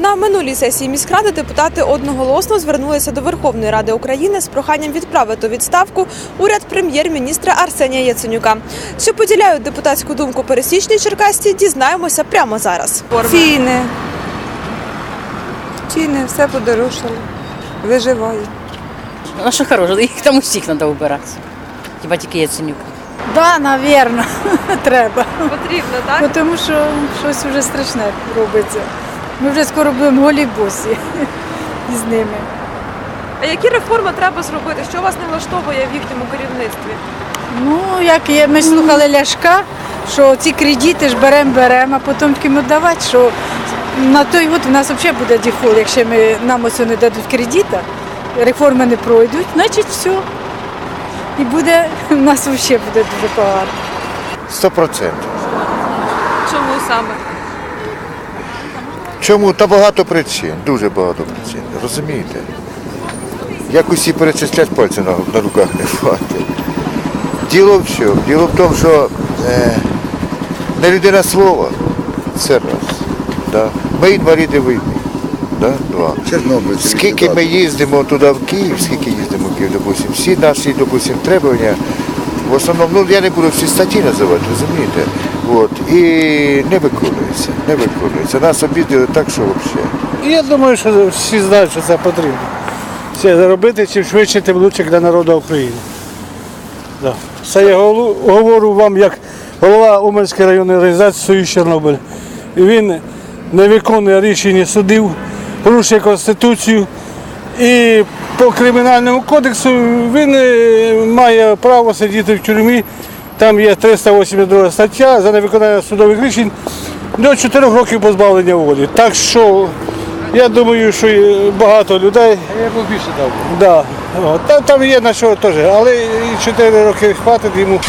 На минулій сесії міськради депутати одноголосно звернулися до Верховної Ради України з проханням відправити у відставку уряд прем'єр-міністра Арсенія Яценюка. Чи поділяють депутатську думку пересічні черкасці, дізнаємося прямо зараз. Ціни. Ціни, все подорожчало. Виживаю. Ну що хороше, їх там усіх треба вибирати. Хіба тільки Яценюк. Да, навірно, треба. Потрібно, так? Тому що щось вже страшне робиться. Ми вже скоро будемо голі босі з ними. А які реформи треба зробити? Що вас не влаштовує в їхньому керівництві? Ну, як є, ми слухали Ляшка, що ці кредити ж беремо, беремо, а потім таким віддавати, що на той год у нас взагалі буде дефолт, якщо ми, нам ось не дадуть кредита, реформи не пройдуть, значить все. І буде, у нас взагалі буде дуже погано. Сто процентів. Чому саме? Чому? Та багато причин, дуже багато причин. Розумієте? Як усі перечислять пальці на, на руках не хватить. Діло в чому? Діло в тому, що е, не людина слова, це раз. Да? Ми інваліди війни. Да? Два. Чорнобильці. Скільки ми їздимо туди в Київ, скільки їздимо в Київ, допустим, всі наші, допустим, требування, в основному, ну я не буду всі статті називати, розумієте? От, і не виконується, не виконується. Нас обідали так, що взагалі. Я думаю, що всі знають, що це потрібно. Це зробити, чим швидше, тим краще для народу України. Да. Це я говорю вам як голова Уманської районної організації Союз Чорнобиль. І він не виконує рішення судів, порушує Конституцію. І по кримінальному кодексу він е, має право сидіти в тюрмі. Там є 382 стаття за невиконання судових рішень до 4 років позбавлення волі. Так що я думаю, що багато людей. Я б більше дав. Да. Там, там є на що теж, але і 4 роки хватить йому.